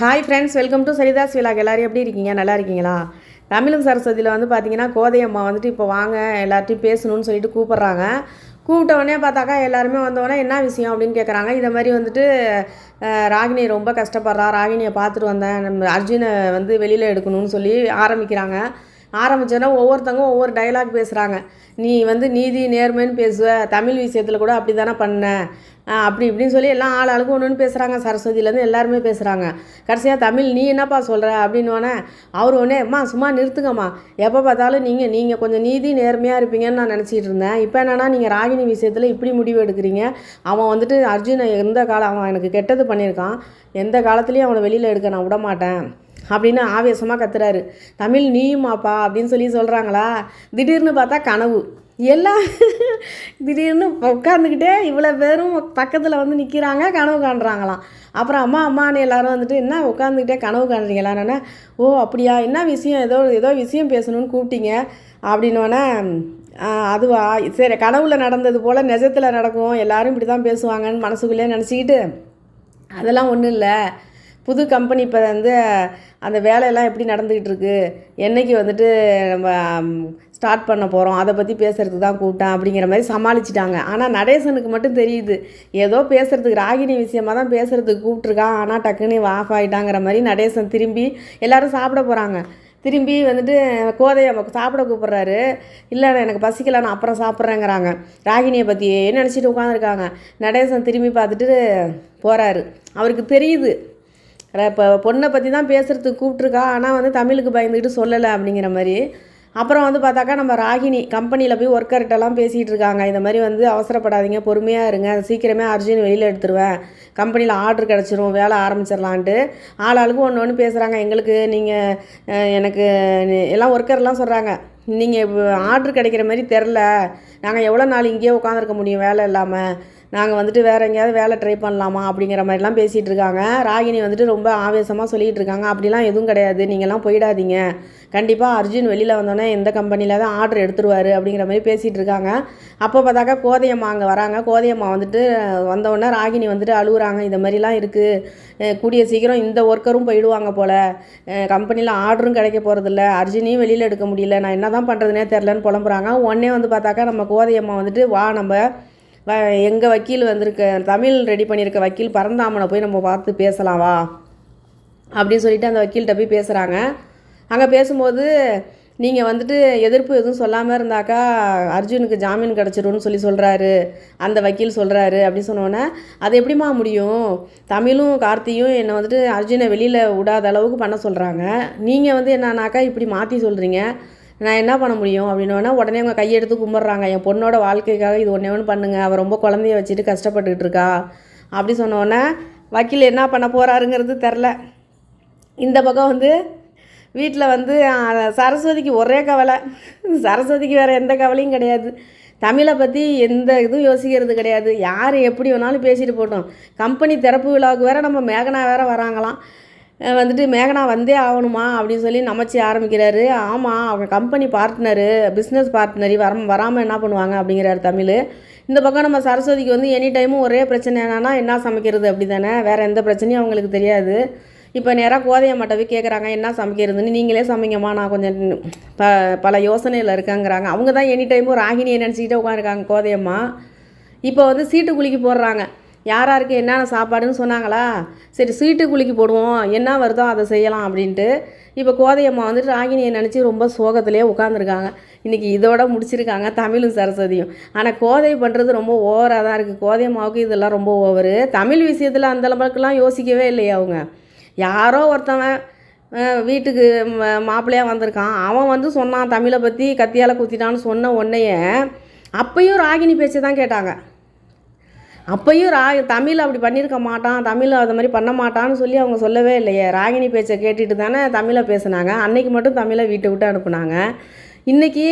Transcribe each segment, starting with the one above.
Hi friends welcome to Saritha's vlog எல்லோரும் எப்படி இருக்கீங்க? நல்லா இருக்கீங்களா? தமிழும் சரஸ்வதியில் வந்து பார்த்தீங்கன்னா கோதையம்மா வந்துட்டு இப்போ வாங்க எல்லார்ட்டையும் பேசணும்னு சொல்லிட்டு கூப்பிட்றாங்க. கூப்பிட்ட உடனே பார்த்தாக்கா எல்லாருமே வந்தோடனே என்ன விஷயம் அப்படின்னு கேட்குறாங்க இதை மாதிரி வந்துட்டு ராகினி ரொம்ப கஷ்டப்படுறா. ராகினியை பார்த்துட்டு வந்தேன். நம்ம அர்ஜுனை வந்து வெளியில் எடுக்கணும்னு சொல்லி ஆரம்பிக்கிறாங்க. ஆரம்பிச்சோன்னா ஒவ்வொருத்தவங்க ஒவ்வொரு டைலாக் பேசுகிறாங்க நீ வந்து நீதி நேர்மைன்னு பேசுவ. தமிழ் விஷயத்தில் கூட அப்படி தானே பண்ண அப்படி இப்படின்னு சொல்லி எல்லாம் ஆள் ஆளுக்கு ஒன்று ஒன்று பேசுகிறாங்க சரஸ்வதியிலேருந்து எல்லாருமே பேசுகிறாங்க கடைசியாக தமிழ் நீ என்னப்பா சொல்கிற அப்படின்னோடனே அவர் ஒன்றே அம்மா சும்மா நிறுத்துங்கம்மா. எப்போ பார்த்தாலும் நீங்கள் நீங்கள் கொஞ்சம் நீதி நேர்மையாக இருப்பீங்கன்னு நான் நினச்சிட்டு இருந்தேன். இப்போ என்னென்னா நீங்கள் ராகினி விஷயத்தில் இப்படி முடிவு எடுக்கிறீங்க. அவன் வந்துட்டு அர்ஜுன் எந்த காலம் அவன் எனக்கு கெட்டது பண்ணியிருக்கான். எந்த காலத்துலேயும் அவனை வெளியில் எடுக்க நான் விட மாட்டேன் அப்படின்னு ஆவேசமாக கத்துறாரு. தமிழ் நீயுமாப்பா அப்படின்னு சொல்லி சொல்கிறாங்களா திடீர்னு பார்த்தா கனவு. எல்லாம் திடீர்னு உட்காந்துக்கிட்டே இவ்வளோ பேரும் பக்கத்தில் வந்து நிற்கிறாங்க கனவு காண்றாங்களாம். அப்புறம் அம்மா அம்மானு எல்லாரும் வந்துட்டு என்ன உட்காந்துக்கிட்டே கனவு காண்றீங்களா நானே ஓ அப்படியா? என்ன விஷயம்? ஏதோ ஏதோ விஷயம் பேசணும்னு கூப்பிட்டீங்க. அப்படின்னோடனே அதுவா? சரி கனவுல நடந்தது போல் நிஜத்தில் நடக்கும். எல்லாரும் இப்படி தான் பேசுவாங்கன்னு மனசுக்குள்ளே நினச்சிக்கிட்டு அதெல்லாம் ஒன்றும் இல்லை. புது கம்பெனி இப்போ வந்து அந்த வேலையெல்லாம் எப்படி நடந்துக்கிட்டு இருக்கு? என்னைக்கு வந்துட்டு நம்ம ஸ்டார்ட் பண்ண போகிறோம் அதை பற்றி பேசுகிறதுக்கு தான் கூப்பிட்டேன் அப்படிங்கிற மாதிரி சமாளிச்சிட்டாங்க. ஆனால் நடேசனுக்கு மட்டும் தெரியுது. ஏதோ பேசுகிறதுக்கு ராகினி விஷயமா தான் பேசுகிறதுக்கு கூப்பிட்ருக்கான் ஆனால் டக்குன்னு ஆஃப் ஆகிட்டாங்கிற மாதிரி நடேசன் திரும்பி எல்லோரும் சாப்பிட போகிறாங்க திரும்பி வந்துட்டு கோதையை சாப்பிட கூப்பிட்றாரு. இல்லை எனக்கு பசிக்கல நான் அப்புறம் சாப்பிட்றேங்கிறாங்க. ராகினியை பற்றியே நினச்சிட்டு உட்காந்துருக்காங்க நடேசன் திரும்பி பார்த்துட்டு போகிறாரு அவருக்கு தெரியுது. இப்போ பொண்ணை பற்றி தான் பேசுகிறதுக்கு கூப்பிட்ருக்கா ஆனால் வந்து தமிழுக்கு பயந்துக்கிட்டு சொல்லலை அப்படிங்கிற மாதிரி. அப்புறம் வந்து பார்த்தாக்கா நம்ம ராகினி கம்பெனியில் போய் ஒர்க்கர்கிட்டலாம் பேசிகிட்டு இருக்காங்க. இந்த மாதிரி வந்து அவசரப்படாதீங்க பொறுமையாக இருங்க. சீக்கிரமே அர்ஜுன் வெளியில் எடுத்துருவேன். கம்பெனியில் ஆர்டர் கிடச்சிரும் வேலை ஆரம்பிச்சிடலான்ட்டு. ஆள் ஆளுக்கு ஒன்று ஒன்று பேசுகிறாங்க எங்களுக்கு நீங்கள் எனக்கு எல்லாம் ஒர்க்கர்லாம் சொல்கிறாங்க நீங்கள் ஆர்டர் கிடைக்கிற மாதிரி தெரில நாங்கள் எவ்வளோ நாள் இங்கேயே உட்காந்துருக்க முடியும் வேலை இல்லாமல் நாங்கள் வந்துட்டு வேறு எங்கேயாவது வேலை ட்ரை பண்ணலாமா அப்படிங்கிற மாதிரிலாம் பேசிகிட்டு இருக்காங்க. ராகினி வந்துட்டு ரொம்ப ஆவேசமாக சொல்லிகிட்டு இருக்காங்க. அப்படிலாம் எதுவும் கிடையாது. நீங்கள்லாம் போயிடாதீங்க. கண்டிப்பாக அர்ஜுன் வெளியில் வந்தோடனே எந்த கம்பெனியில் தான் ஆர்டர் எடுத்துருவாரு அப்படிங்கிற மாதிரி பேசிகிட்டு இருக்காங்க. அப்போ பார்த்தாக்கா கோதையம்மா அங்கே வராங்க. கோதையம்மா வந்துட்டு வந்தோடனே ராகினி வந்துட்டு அழுகுறாங்க இந்த மாதிரிலாம் இருக்குது கூடிய சீக்கிரம் இந்த ஒர்க்கரும் போயிடுவாங்க போல். கம்பெனியில் ஆர்டரும் கிடைக்க போகிறதில்ல அர்ஜுனையும் வெளியில் எடுக்க முடியல. நான் என்ன தான் பண்ணுறதுனே தெரிலன்னு புலம்புறாங்க. உடனே வந்து பார்த்தாக்கா நம்ம கோதையம்மா வந்துட்டு வா நம்ம வ எங்கள் வக்கீல் வந்திருக்க தமிழ் ரெடி பண்ணியிருக்க வக்கீல் பரந்தாமனை போய் நம்ம பார்த்து பேசலாம் வா அப்படின்னு சொல்லிட்டு அந்த வக்கீல்கிட்ட போய் பேசுகிறாங்க அங்கே பேசும்போது நீங்கள் வந்துட்டு எதிர்ப்பு எதுவும் சொல்லாமல் இருந்தாக்கா அர்ஜுனுக்கு ஜாமீன் கிடச்சிரும்னு சொல்லி சொல்கிறாரு அந்த வக்கீல் சொல்கிறாரு அப்படின்னு சொன்னோன்னே அது எப்படிம்மா முடியும்? தமிழும் கார்த்தியும் என்னை வந்துட்டு அர்ஜுனை வெளியில் விடாத அளவுக்கு பண்ண சொல்கிறாங்க நீங்கள் வந்து என்னன்னாக்கா இப்படி மாற்றி சொல்கிறீங்க நான் என்ன பண்ண முடியும்? அப்படின்னா உடனே அவங்க கையெடுத்து கும்பிட்றாங்க. என் பொண்ணோட வாழ்க்கைக்காக இது ஒன்றே ஒன்று பண்ணுங்கள் அவள் ரொம்ப குழந்தைய வச்சுட்டு கஷ்டப்பட்டுக்கிட்டு இருக்கா. அப்படி சொன்னோன்னே வக்கீல் என்ன பண்ண போகிறாருங்கிறது தெரில இந்த பக்கம் வந்து வீட்டில் வந்து சரஸ்வதிக்கு ஒரே கவலை. சரஸ்வதிக்கு வேறு எந்த கவலையும் கிடையாது. தமிழை பற்றி எந்த இதுவும் யோசிக்கிறது கிடையாது. யார் எப்படி வேணாலும் பேசிட்டு போட்டோம் கம்பெனி திறப்பு விழாவுக்கு வேறு நம்ம மேகனா வேறு வராங்களாம். வந்துட்டு மேகனா வந்தே ஆகணுமா அப்படின்னு சொல்லி நமச்சி ஆரம்பிக்கிறாரு. ஆமாம் அவங்க கம்பெனி பார்ட்னரு பிஸ்னஸ் பார்ட்னரி வர வராமல் என்ன பண்ணுவாங்க அப்படிங்கிறாரு தமிழ். இந்த பக்கம் நம்ம சரஸ்வதிக்கு வந்து எனி டைமும் ஒரே பிரச்சனை என்னன்னா என்ன சமைக்கிறது அப்படி தானே வேறு எந்த பிரச்சனையும் அவங்களுக்கு தெரியாது. இப்போ நேராக கோதையம்மாட்ட போய் கேட்குறாங்க என்ன சமைக்கிறதுன்னு? நீங்களே சமைங்கம்மா நான் கொஞ்சம் ப பல யோசனையில் இருக்கேங்கிறாங்க. அவங்க தான் எனி டைமும் ராகினியை நினச்சிக்கிட்டே உட்காந்துருக்காங்க கோதையம்மா. இப்போ வந்து சீட்டு குலுக்கி போடுறாங்க. யார் யாருக்கு என்னென்ன சாப்பாடுன்னு சொன்னாங்களா? சரி சீட்டு குலுக்கி போடுவோம். என்ன வருதோ அதை செய்யலாம் அப்படின்ட்டு. இப்போ கோதையம்மா வந்துட்டு ராகினியை நினச்சி ரொம்ப சோகத்திலே உட்காந்துருக்காங்க இன்றைக்கி இதோட முடிச்சிருக்காங்க தமிழும் சரஸ்வதியும். ஆனால் கோதை பண்ணுறது ரொம்ப ஓவராக தான் இருக்குது கோதையம்மாவுக்கு இதெல்லாம் ரொம்ப ஓவரு. தமிழ் விஷயத்தில் அந்த அளவுக்குலாம் யோசிக்கவே இல்லையா அவங்க. யாரோ ஒருத்தவன் வீட்டுக்கு மாப்பிள்ளையாக வந்திருக்கான். அவன் வந்து சொன்னான் தமிழை பற்றி கத்தியால் குத்திட்டான்னு சொன்ன உடனேயே அப்பையும் ராகினி பேச்சு தான் கேட்டாங்க. அப்பையும் ரா தமிழ் அப்படி பண்ணியிருக்க மாட்டான் தமிழ் அது மாதிரி பண்ண மாட்டான்னு சொல்லி அவங்க சொல்லவே இல்லையே. ராகினி பேச்சை கேட்டுட்டு தானே தமிழை பேசுனாங்க. அன்னைக்கு மட்டும் தமிழை வீட்டை விட்டு அனுப்புனாங்க. இன்னைக்கு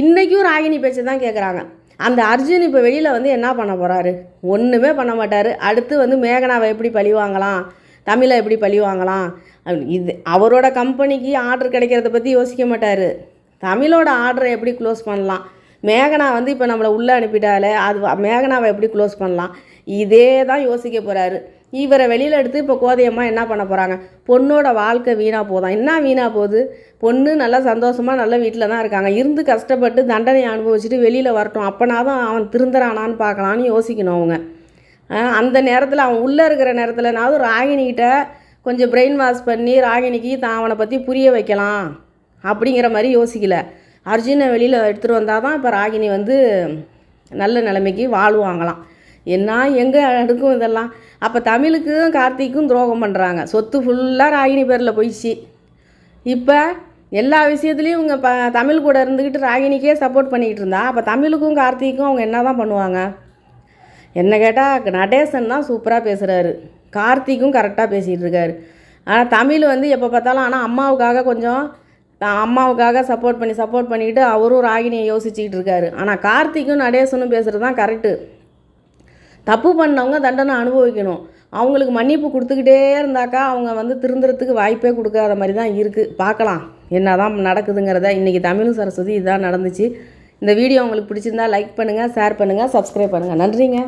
இன்றைக்கும் ராகினி பேச்சை தான் கேட்குறாங்க அந்த அர்ஜுன் இப்போ வெளியில் வந்து என்ன பண்ண போகிறாரு ஒன்றுமே பண்ண மாட்டார். அடுத்து வந்து மேகனாவை எப்படி பழி வாங்கலாம்? தமிழை எப்படி பழி வாங்கலாம்? இது அவரோட கம்பெனிக்கு ஆர்டர் கிடைக்கிறத பற்றி யோசிக்க மாட்டார். தமிழோட ஆர்டரை எப்படி க்ளோஸ் பண்ணலாம்? மேகனா வந்து இப்போ நம்மளை உள்ளே அனுப்பிட்டாலே அது மேகனாவை எப்படி க்ளோஸ் பண்ணலாம்? இதே தான் யோசிக்க போகிறாரு இவரை வெளியில் எடுத்து இப்போ கோதையம்மா என்ன பண்ண போகிறாங்க பொண்ணோட வாழ்க்கை வீணாக போதான் என்ன வீணாக போகுது? பொண்ணு நல்லா சந்தோஷமாக நல்ல வீட்டில் தான் இருக்காங்க. இருந்து கஷ்டப்பட்டு தண்டனை அனுபவிச்சுட்டு வெளியில் வரட்டும். அப்போனா தான் அவன் திருந்துறானான்னு பார்க்கலான்னு யோசிக்கணும் அவங்க. அந்த நேரத்தில் அவன் உள்ளே இருக்கிற நேரத்தில்னாவது ராகினிகிட்ட கொஞ்சம் பிரெயின் வாஷ் பண்ணி ராகினிக்கு தான் அவனை பற்றி புரிய வைக்கலாம். அப்படிங்கிற மாதிரி யோசிக்கல. அர்ஜுனை வெளியில் எடுத்துகிட்டு வந்தால் தான் இப்போ ராகினி வந்து நல்ல நிலைமைக்கு வாழ்வாங்களாம். என்ன எங்கே எடுக்கும் இதெல்லாம்? அப்போ தமிழுக்கும் கார்த்திக்கும் துரோகம் பண்ணுறாங்க சொத்து ஃபுல்லாக ராகினி பேரில் போயிடுச்சு. இப்போ எல்லா விஷயத்துலேயும் இவங்க ப தமிழ் கூட இருந்துக்கிட்டு ராகினிக்கே சப்போர்ட் பண்ணிக்கிட்டு இருந்தா அப்போ தமிழுக்கும் கார்த்திக்கும் அவங்க என்ன தான் பண்ணுவாங்க? என்ன கேட்டால் நடேசன் தான் சூப்பராக பேசுகிறாரு கார்த்திக்கும் கரெக்டாக பேசிகிட்டு இருக்காரு. ஆனால் தமிழ் வந்து எப்போ பார்த்தாலும் ஆனால் அம்மாவுக்காக கொஞ்சம் தான் அம்மாவுக்காக சப்போர்ட் பண்ணி சப்போர்ட் பண்ணிக்கிட்டு அவரும் ராகினியை யோசிச்சுக்கிட்டு இருக்காரு. ஆனால் கார்த்திக்கும் நடேசனும் பேசுகிறது தான் கரெக்டு தப்பு பண்ணவங்க தண்டனை அனுபவிக்கணும். அவங்களுக்கு மன்னிப்பு கொடுத்துக்கிட்டே இருந்தாக்கா அவங்க வந்து திருந்துறதுக்கு வாய்ப்பே கொடுக்காத மாதிரி தான் இருக்குது பார்க்கலாம். என்ன தான் நடக்குதுங்கிறத. இன்றைக்கி தமிழும் சரஸ்வதி இதான் நடந்துச்சு. இந்த வீடியோ உங்களுக்கு பிடிச்சிருந்தா லைக் பண்ணுங்கள் ஷேர் பண்ணுங்கள் சப்ஸ்கிரைப் பண்ணுங்கள் நன்றிங்க.